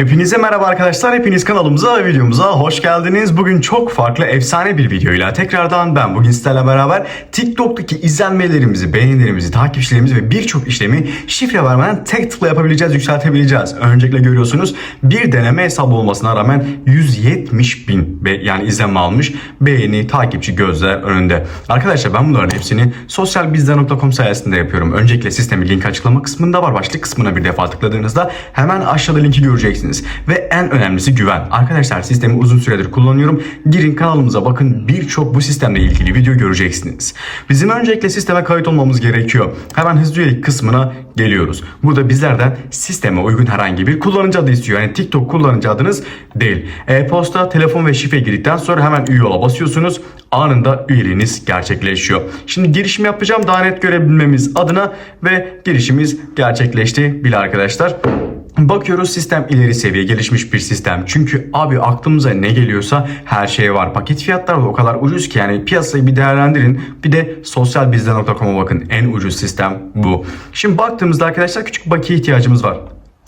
Hepinize merhaba arkadaşlar. Hepiniz kanalımıza ve videomuza hoş geldiniz. Bugün çok farklı efsane bir videoyla tekrardan ben bugün sizlerle beraber TikTok'taki izlenmelerimizi, beğenilerimizi, takipçilerimizi ve birçok işlemi şifre vermeden tek tıkla yapabileceğiz, yükseltebileceğiz. Öncelikle görüyorsunuz bir deneme hesabı olmasına rağmen 170 bin yani izlenme almış. Beğeni, takipçi gözler önünde. Arkadaşlar ben bunların hepsini sosyalbizden.com sayesinde yapıyorum. Öncelikle sistemin link açıklama kısmında var. Başlık kısmına bir defa tıkladığınızda hemen aşağıda linki göreceksiniz. Ve en önemlisi güven. Arkadaşlar sistemi uzun süredir kullanıyorum. Girin kanalımıza bakın birçok bu sistemle ilgili video göreceksiniz. Bizim öncelikle sisteme kayıt olmamız gerekiyor. Hemen hızlı üyelik kısmına geliyoruz. Burada bizlerden sisteme uygun herhangi bir kullanıcı adı istiyor. Yani TikTok kullanıcı adınız değil. E-posta, telefon ve şifre girdikten sonra hemen üye ola basıyorsunuz. Anında üyeliğiniz gerçekleşiyor. Şimdi girişimi yapacağım daha net görebilmemiz adına ve girişimiz gerçekleşti bile arkadaşlar. Bakıyoruz sistem ileri seviye gelişmiş bir sistem. Çünkü abi aklımıza ne geliyorsa her şey var. Paket fiyatları da o kadar ucuz ki yani piyasayı bir değerlendirin. Bir de sosyalbizden.com'a bakın. En ucuz sistem bu. Şimdi baktığımızda arkadaşlar küçük bakiye ihtiyacımız var.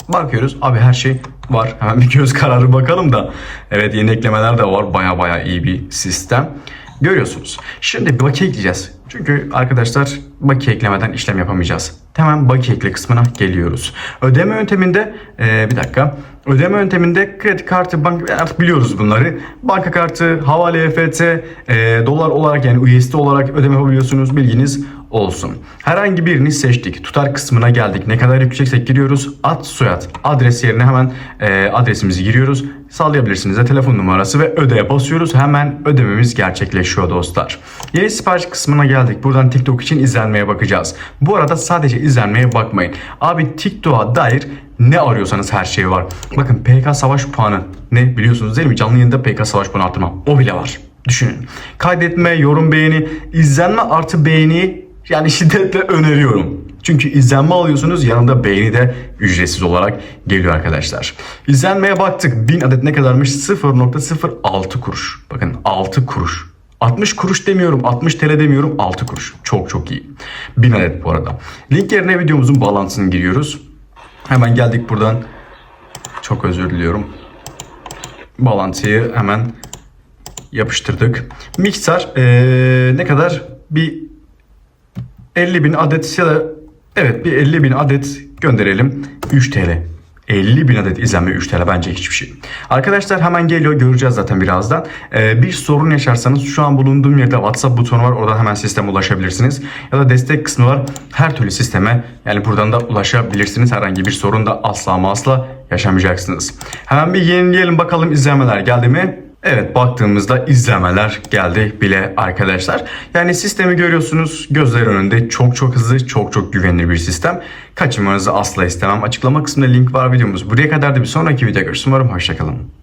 Bakıyoruz abi her şey var. Hemen bir göz kararı bakalım da. Evet yeni eklemeler de var. Baya baya iyi bir sistem. Görüyorsunuz. Şimdi bir bakiye ekleyeceğiz. Çünkü arkadaşlar bakiye eklemeden işlem yapamayacağız. Hemen bakiye ekle kısmına geliyoruz. Ödeme yönteminde eee, bir dakika. Ödeme yönteminde kredi kartı, bank artık biliyoruz bunları. Banka kartı, havale EFT, eee, dolar olarak yani USD olarak ödeme yapabiliyorsunuz. Bilginiz olsun. Herhangi birini seçtik. Tutar kısmına geldik. Ne kadar yükseksek giriyoruz. Ad, soyad, adres yerine hemen eee, adresimizi giriyoruz. Sağlayabilirsiniz de telefon numarası ve ödeye basıyoruz. Hemen ödememiz gerçekleşiyor dostlar. Yeni sipariş kısmına geldik. Buradan TikTok için izlenmeye bakacağız. Bu arada sadece izlenmeye bakmayın. Abi TikTok'a dair ne arıyorsanız her şey var. Bakın PK savaş puanı ne biliyorsunuz değil mi? Canlı yayında PK savaş puanı arttırma. O bile var. Düşünün. Kaydetme, yorum beğeni, izlenme artı beğeni yani şiddetle öneriyorum. Çünkü izlenme alıyorsunuz yanında beğeni de ücretsiz olarak geliyor arkadaşlar. İzlenmeye baktık. 1000 adet ne kadarmış? 0.06 kuruş. Bakın 6 kuruş. 60 kuruş demiyorum, 60 TL demiyorum, 6 kuruş. Çok çok iyi. 1000 adet bu arada. Link yerine videomuzun bağlantısını giriyoruz. Hemen geldik buradan. Çok özür diliyorum. Bağlantıyı hemen yapıştırdık. Miktar eee, ne kadar? Bir 50 bin adet ya da evet bir 50 bin adet gönderelim. 3 TL. 50 bin adet izlenme 3 TL bence hiçbir şey. Arkadaşlar hemen geliyor göreceğiz zaten birazdan. Ee, bir sorun yaşarsanız şu an bulunduğum yerde WhatsApp butonu var. Oradan hemen sisteme ulaşabilirsiniz. Ya da destek kısmı var. Her türlü sisteme yani buradan da ulaşabilirsiniz. Herhangi bir sorun da asla ama asla yaşamayacaksınız. Hemen bir yenileyelim bakalım izlenmeler geldi mi? Evet baktığımızda izlemeler geldi bile arkadaşlar. Yani sistemi görüyorsunuz gözler önünde çok çok hızlı çok çok güvenilir bir sistem. Kaçırmanızı asla istemem. Açıklama kısmında link var videomuz. Buraya kadar da bir sonraki video görüşürüz. Umarım hoşçakalın.